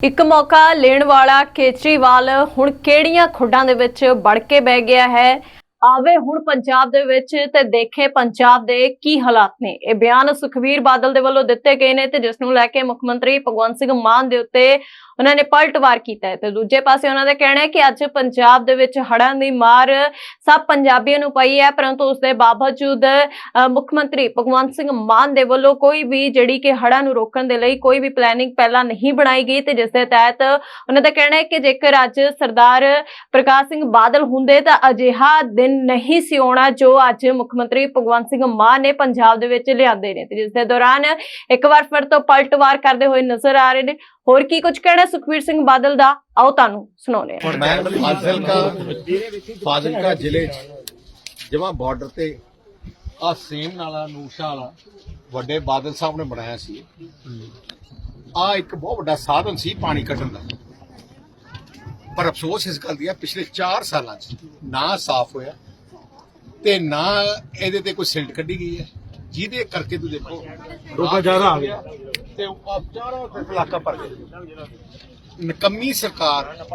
ਇੱਕ ਮੌਕਾ ਲੈਣ ਵਾਲਾ ਕੇਜਰੀਵਾਲ ਹੁਣ ਕਿਹੜੀਆਂ ਖੁੱਡਾਂ ਦੇ ਵਿੱਚ ਵੜ ਕੇ ਬਹਿ ਗਿਆ ਹੈ? ਆਵੇ ਹੁਣ ਪੰਜਾਬ ਦੇ ਵਿੱਚ ਤੇ ਦੇਖੇ ਪੰਜਾਬ ਦੇ ਕੀ ਹਾਲਾਤ ਨੇ। ਇਹ ਬਿਆਨ ਸੁਖਵੀਰ ਬਾਦਲ ਦੇ ਵੱਲੋਂ ਦਿੱਤੇ ਗਏ ਨੇ ਤੇ ਜਿਸ ਨੂੰ ਲੈ ਕੇ ਮੁੱਖ ਮੰਤਰੀ ਭਗਵੰਤ ਸਿੰਘ ਮਾਨ ਦੇ ਉੱਤੇ ਉਹਨਾਂ ਨੇ ਪਲਟਵਾਰ ਕੀਤਾ ਹੈ। ਤੇ ਦੂਜੇ ਪਾਸੇ ਉਹਨਾਂ ਦਾ ਕਹਿਣਾ ਹੈ ਕਿ ਅੱਜ ਪੰਜਾਬ ਦੇ ਵਿੱਚ ਹੜ੍ਹਾਂ ਦੀ ਮਾਰ ਸਭ ਪੰਜਾਬੀਆਂ ਨੂੰ ਪਈ ਹੈ, ਪਰੰਤੂ ਉਸ ਦੇ ਬਾਵਜੂਦ ਮੁੱਖ ਮੰਤਰੀ ਭਗਵੰਤ ਸਿੰਘ ਮਾਨ ਦੇ ਵੱਲੋਂ ਕੋਈ ਵੀ ਜਿਹੜੀ ਕਿ ਹੜ੍ਹਾਂ ਨੂੰ ਰੋਕਣ ਦੇ ਲਈ ਕੋਈ ਵੀ ਪਲੈਨਿੰਗ ਪਹਿਲਾਂ ਨਹੀਂ ਬਣਾਈ ਗਈ ਤੇ ਜਿਸ ਦੇ ਤਹਿਤ ਉਹਨਾਂ ਦਾ ਕਹਿਣਾ ਹੈ ਕਿ ਜੇਕਰ ਅੱਜ ਸਰਦਾਰ ਪ੍ਰਕਾਸ਼ ਸਿੰਘ ਬਾਦਲ ਹੁੰਦੇ ਤਾਂ ਅਜਿਹਾ ਦਿਨ ਨਹੀਂ ਸੀ ਆਉਣਾ, ਜੋ ਅੱਜ ਮੁੱਖ ਮੰਤਰੀ ਭਗਵੰਤ ਸਿੰਘ ਮਾਨ ਨੇ ਪੰਜਾਬ ਦੇ ਵਿੱਚ ਲਿਆਂਦੇ ਨੇ ਤੇ ਜਿਸ ਦੇ ਦੌਰਾਨ ਇੱਕ ਵਾਰ ਫਿਰ ਤੋਂ ਪਲਟਵਾਰ ਕਰਦੇ ਹੋਏ ਨਜ਼ਰ ਆ ਰਹੇ ਨੇ। ਹੋਰ ਕੀ ਕੁਝ ਕਹਿਣਾ ਸੁਖਵੀਰ ਸਿੰਘ ਬਾਦਲ ਦਾ? ਆਓ ਤੁਹਾਨੂੰ ਸੁਣਾਉਂਦੇ ਹਾਂ। ਮੈਂ ਫਾਜ਼ਿਲਕਾ ਫਾਜ਼ਿਲਕਾ ਜ਼ਿਲ੍ਹੇ 'ਚ ਜਮਾ ਬਾਰਡਰ ਤੇ ਆ ਸੇਮ ਨਾਲਾ, ਨੂਸ਼ਾ ਵਾਲਾ, ਵੱਡੇ ਬਾਦਲ ਸਾਹਿਬ ਨੇ ਬਣਾਇਆ ਸੀ। ਆ ਇੱਕ ਬਹੁਤ ਵੱਡਾ ਸਾਧਨ ਸੀ ਪਾਣੀ ਕੱਢਣ ਦਾ। ਪਰ ਅਫਸੋਸ ਇਸ ਗੱਲ ਦੀ ਹੈ ਪਿਛਲੇ 4 ਸਾਲਾਂ 'ਚ ਨਾ ਸਾਫ਼ ਹੋਇਆ ਤੇ ਨਾ ਇਹਦੇ ਤੇ ਕੋਈ ਸਿਲਟ ਕੱਢੀ ਗਈ ਹੈ। ਜਿਹਦੇ ਕਰਕੇ ਤੂੰ ਦੇਖੋ ਰੋਕਾ ਜ਼ਿਆਦਾ ਆ ਗਿਆ ਤੇ ਉਹ ਚਾਰੋਂ ਤਰਫ ਇਲਾਕਾ ਭਰ ਗਿਆ ਨਕੰਮੀ ਸਰਕਾਰ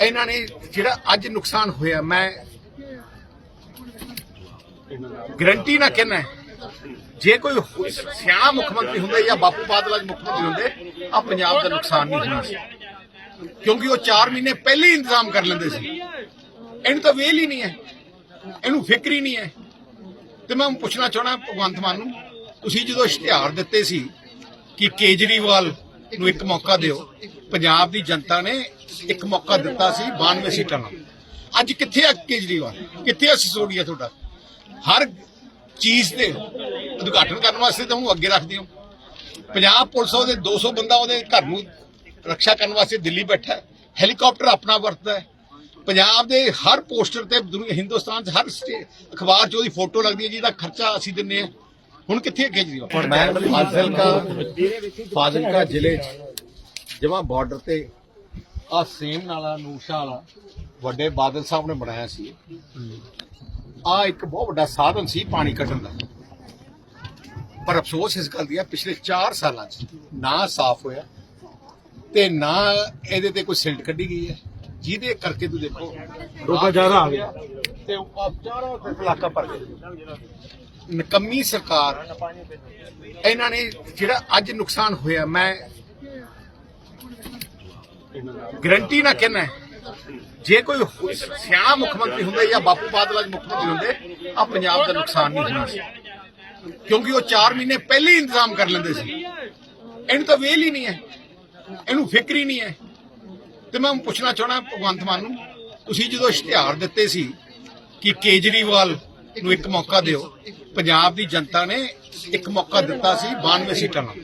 ਇਹਨਾਂ ਨੇ ਜਿਹੜਾ ਅੱਜ ਨੁਕਸਾਨ ਹੋਇਆ ਮੈਂ ਗਰੰਟੀ ਨਾ ਕਹਿਣਾ ਜੇ ਕੋਈ ਸਿਆਣਾ ਮੁੱਖ ਮੰਤਰੀ ਹੁੰਦਾ ਜਾਂ ਬਾਪੂ ਬਾਦਲ ਅੱਜ ਮੁੱਖ ਮੰਤਰੀ ਹੁੰਦੇ ਆ ਪੰਜਾਬ ਦਾ ਨੁਕਸਾਨ ਨਹੀਂ ਹੋਣਾ। ਸੀ ਕਿਉਂਕਿ ਉਹ 4 ਮਹੀਨੇ ਪਹਿਲੇ ਹੀ ਇੰਤਜ਼ਾਮ ਕਰ ਲੈਂਦੇ ਸੀ। ਇਹਨੂੰ ਤਾਂ ਵੇਲ ਹੀ ਨਹੀਂ ਹੈ। ਇਹਨੂੰ ਫਿਕਰ ਹੀ ਨਹੀਂ ਹੈ। ਤੇ ਮੈਂ ਪੁੱਛਣਾ ਚਾਹਣਾ ਭਗਵੰਤ ਮਾਨ ਨੂੰ, ਤੁਸੀਂ ਜਦੋਂ ਇਸ਼ਤਿਹਾਰ ਦਿੱਤੇ ਸੀ ਕਿ ਕੇਜਰੀਵਾਲ ਨੂੰ ਇੱਕ ਮੌਕਾ ਦਿਓ, ਪੰਜਾਬ ਦੀ ਜਨਤਾ ਨੇ ਇੱਕ ਮੌਕਾ ਦਿੱਤਾ ਸੀ 92 ਸੀਟਾਂ ਨਾਲ। ਅੱਜ ਕਿੱਥੇ ਆ ਕੇਜਰੀਵਾਲ? ਕਿੱਥੇ ਆ ਸਿਸੋੜੀਆ ਤੁਹਾਡਾ? ਹਰ ਚੀਜ਼ ਦੇ ਉਦਘਾਟਨ ਕਰਨ ਵਾਸਤੇ ਤਾਂ ਉਹਨੂੰ ਅੱਗੇ ਰੱਖਦੇ ਹੋ। ਪੰਜਾਬ ਪੁਲਿਸ ਉਹਦੇ 200 ਬੰਦਾ ਉਹਦੇ ਘਰ ਨੂੰ ਰੱਖਿਆ ਕਰਨ ਵਾਸਤੇ ਦਿੱਲੀ ਬੈਠਾ ਹੈ। ਹੈਲੀਕਾਪਟਰ ਆਪਣਾ ਵਰਤਦਾ ਹੈ। ਪੰਜਾਬ ਦੇ ਹਰ ਪੋਸਟਰ ਤੇ ਦੁਨੀਆ ਹਿੰਦੁਸਤਾਨ 'ਚ ਹਰ ਅਖਬਾਰ 'ਚ ਉਹਦੀ ਫੋਟੋ ਲੱਗਦੀ ਹੈ ਜਿਹਦਾ ਖਰਚਾ ਅਸੀਂ ਦਿੰਨੇ ਆ ਹੁਣ ਕਿੱਥੇ ਕੇਜਰੀਵਾਲ? ਮੈਂ ਫਾਜ਼ਿਲਕਾ ਫਾਜ਼ਿਲਕਾ ਜ਼ਿਲ੍ਹੇ 'ਚ। ਜਮਾ ਬਾਰਡਰ ਤੇ ਆ ਸੇਮ ਨਾਲਾ ਨੂਸ਼ਾ ਵਾਲਾ ਵੱਡੇ ਬਾਦਲ ਸਾਹਿਬ ਨੇ ਬਣਾਇਆ ਸੀ। ਆ ਇੱਕ ਬਹੁਤ ਵੱਡਾ ਸਾਧਨ ਸੀ ਪਾਣੀ ਕੱਢਣ ਦਾ। ਪਰ ਅਫਸੋਸ ਇਸ ਗੱਲ ਦੀ ਹੈ ਪਿਛਲੇ 4 ਸਾਲਾਂ 'ਚ ਨਾ ਸਾਫ਼ ਹੋਇਆ ਤੇ ਨਾ ਇਹਦੇ ਤੇ ਕੋਈ ਸਿਲਟ ਕੱਢੀ ਗਈ ਹੈ। ਜਿਹਦੇ ਕਰਕੇ ਤੂੰ ਦੇਖੋ ਰੋਕਾ ਜ਼ਿਆਦਾ ਆ ਗਿਆ ਤੇ ਉਹ ਚਾਰੋਂ ਤਰਫ ਇਲਾਕਾ ਭਰ ਗਿਆ ਨਕੰਮੀ ਸਰਕਾਰ ਇਹਨਾਂ ਨੇ ਜਿਹੜਾ ਅੱਜ ਨੁਕਸਾਨ ਹੋਇਆ ਮੈਂ ਗਰੰਟੀ ਨਾ ਕਹਿਣਾ ਹੈ, ਜੇ ਕੋਈ ਸਿਆਣਾ ਮੁੱਖ ਮੰਤਰੀ ਹੁੰਦਾ ਜਾਂ ਬਾਪੂ ਬਾਦਲ ਅੱਜ ਮੁੱਖ ਮੰਤਰੀ ਹੁੰਦੇ ਆ ਪੰਜਾਬ ਦਾ ਨੁਕਸਾਨ ਨਹੀਂ ਹੋਣਾ ਸੀ। ਕਿਉਂਕਿ ਉਹ 4 ਮਹੀਨੇ ਪਹਿਲੇ ਹੀ ਇੰਤਜ਼ਾਮ ਕਰ ਲੈਂਦੇ ਸੀ। ਇਹਨੂੰ ਤਾਂ ਵੇਲ ਹੀ ਨਹੀਂ ਹੈ। ਇਹਨੂੰ ਫਿਕਰ ਹੀ ਨਹੀਂ ਹੈ। ਤੇ ਮੈਂ ਪੁੱਛਣਾ ਚਾਹਣਾ ਭਗਵੰਤ ਮਾਨ ਨੂੰ, ਤੁਸੀਂ ਜਦੋਂ ਇਸ਼ਤਿਹਾਰ ਦਿੱਤੇ ਸੀ ਕਿ ਕੇਜਰੀਵਾਲ ਨੂੰ ਇੱਕ ਮੌਕਾ ਦਿਓ, ਪੰਜਾਬ ਦੀ ਜਨਤਾ ਨੇ ਇੱਕ ਮੌਕਾ ਦਿੱਤਾ ਸੀ 92 ਸੀਟਾਂ ਨਾਲ।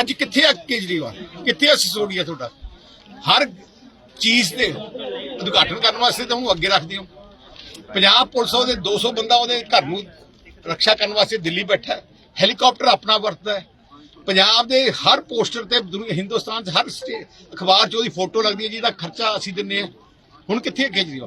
ਅੱਜ ਕਿੱਥੇ ਆ ਕੇਜਰੀਵਾਲ? ਕਿੱਥੇ ਆ ਸਿਸੋੜੀਆ ਤੁਹਾਡਾ? ਹਰ ਚੀਜ਼ ਦੇ ਉਦਘਾਟਨ ਕਰਨ ਵਾਸਤੇ ਤਾਂ ਉਹਨੂੰ ਅੱਗੇ ਰੱਖਦੇ ਹੋ। ਪੰਜਾਬ ਪੁਲਿਸ ਉਹਦੇ 200 ਬੰਦਾ ਉਹਦੇ ਘਰ ਨੂੰ ਰੱਖਿਆ ਕਰਨ ਵਾਸਤੇ ਦਿੱਲੀ ਬੈਠਾ ਹੈਲੀਕਾਪਟਰ ਆਪਣਾ ਵਰਤਦਾ ਹੈ। ਪੰਜਾਬ ਦੇ ਹਰ ਪੋਸਟਰ ਤੇ ਦੁਨੀਆ ਹਿੰਦੁਸਤਾਨ 'ਚ ਹਰ ਸਟੇ ਅਖਬਾਰ 'ਚ ਉਹਦੀ ਫੋਟੋ ਲੱਗਦੀ ਹੈ ਜਿਹਦਾ ਖਰਚਾ ਅਸੀਂ ਦਿੰਨੇ ਆ ਹੁਣ ਕਿੱਥੇ ਹੈ ਕੇਜਰੀਵਾਲ?